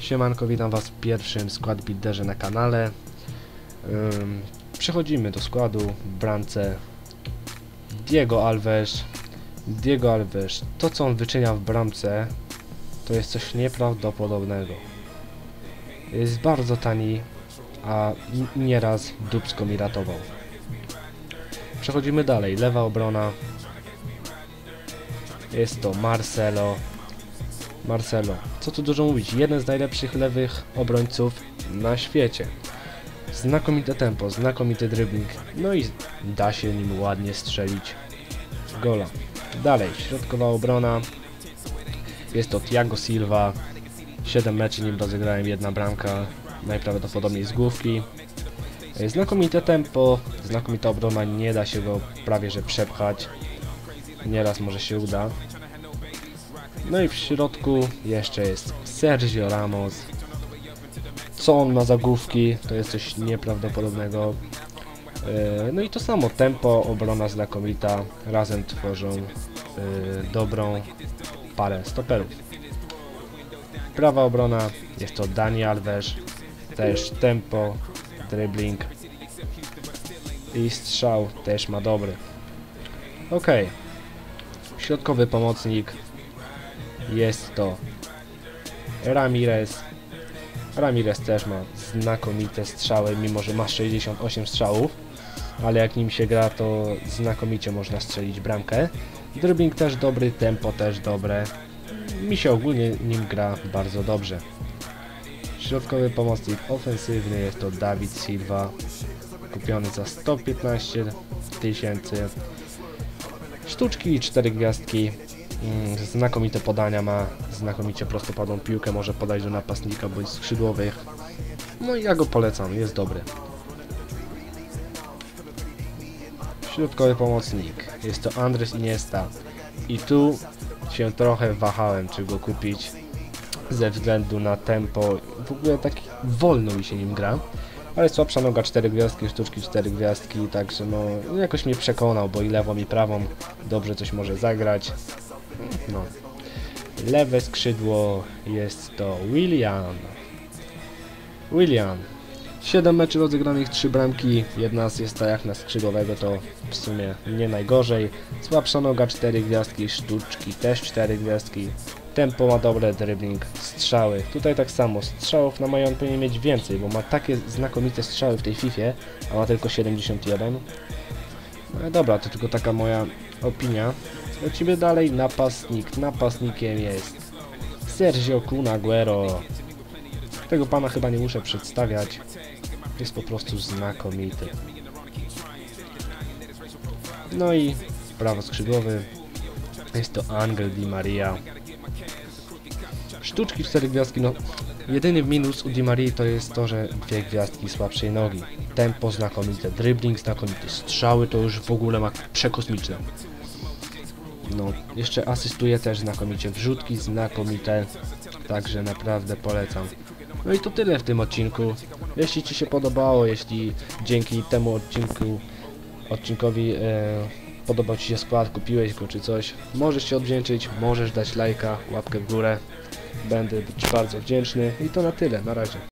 Siemanko, witam was w pierwszym skład builderze na kanale. Ym, przechodzimy do składu w bramce Diego Alves. Diego Alves, to co on wyczynia w bramce, to jest coś nieprawdopodobnego. Jest bardzo tani, a nieraz dupsko mi ratował. Przechodzimy dalej, lewa obrona. Jest to Marcelo. Marcelo, co tu dużo mówić, jeden z najlepszych lewych obrońców na świecie. Znakomite tempo, znakomity dribbling, no i da się nim ładnie strzelić gola. Dalej, środkowa obrona, jest to Thiago Silva, 7 meczy nim rozegrałem, jedna bramka, najprawdopodobniej z główki. Znakomite tempo, znakomita obrona, nie da się go prawie że przepchać, nieraz może się uda. No i w środku jeszcze jest Sergio Ramos. Co on ma za główki, to jest coś nieprawdopodobnego. Yy, No i to samo, tempo, obrona znakomita, razem tworzą yy, dobrą parę stoperów. Prawa obrona jest to Dani Alves, też tempo, dribbling i strzał też ma dobry. Ok, środkowy pomocnik jest to Ramirez. Ramirez też ma znakomite strzały, mimo że ma 68 strzałów, ale jak nim się gra, to znakomicie można strzelić bramkę. Dribbling też dobry, tempo też dobre. Mi się ogólnie nim gra bardzo dobrze. Środkowy pomocnik ofensywny jest to Dawid Silva, kupiony za 115 tysięcy. Sztuczki i 4 gwiazdki. Mm, Znakomite podania ma, znakomicie prostopadłą piłkę, może podać do napastnika bądź skrzydłowych. No i ja go polecam, jest dobry. Środkowy pomocnik, jest to Andres Iniesta. I tu się trochę wahałem, czy go kupić ze względu na tempo. W ogóle tak wolno mi się nim gra. Ale słabsza noga 4 gwiazdki, sztuczki 4 gwiazdki, także no jakoś mnie przekonał, bo i lewą i prawą dobrze coś może zagrać. No. Lewe skrzydło jest to William. William. 7 meczy rozegranych, 3 bramki, jedna asysta jak na skrzydłowego to w sumie nie najgorzej. Słabsza noga 4 gwiazdki, sztuczki też 4 gwiazdki. Tempo ma dobre, dribbling, strzały. Tutaj tak samo, strzałów na Mają on powinien mieć więcej, bo ma takie znakomite strzały w tej Fifie, a ma tylko 71. No dobra, to tylko taka moja opinia. Lecimy dalej, napastnik. Napastnikiem jest Sergio Kun Aguero. Tego pana chyba nie muszę przedstawiać. Jest po prostu znakomity. No i prawo skrzydłowy. Jest to Angel Di Maria. Sztuczki 4 gwiazdki, no jedyny minus u Di Marii to jest to, że dwie gwiazdki słabszej nogi. Tempo znakomite, dribbling znakomity, strzały to już w ogóle ma przekosmiczne. No, jeszcze asystuje też znakomicie, wrzutki znakomite, także naprawdę polecam. No i to tyle w tym odcinku. Jeśli Ci się podobało, jeśli dzięki temu odcinku, odcinkowi e, podobał Ci się skład, kupiłeś go czy coś, możesz się odwdzięczyć, możesz dać lajka, łapkę w górę. Będę Ci bardzo wdzięczny i to na tyle, na razie.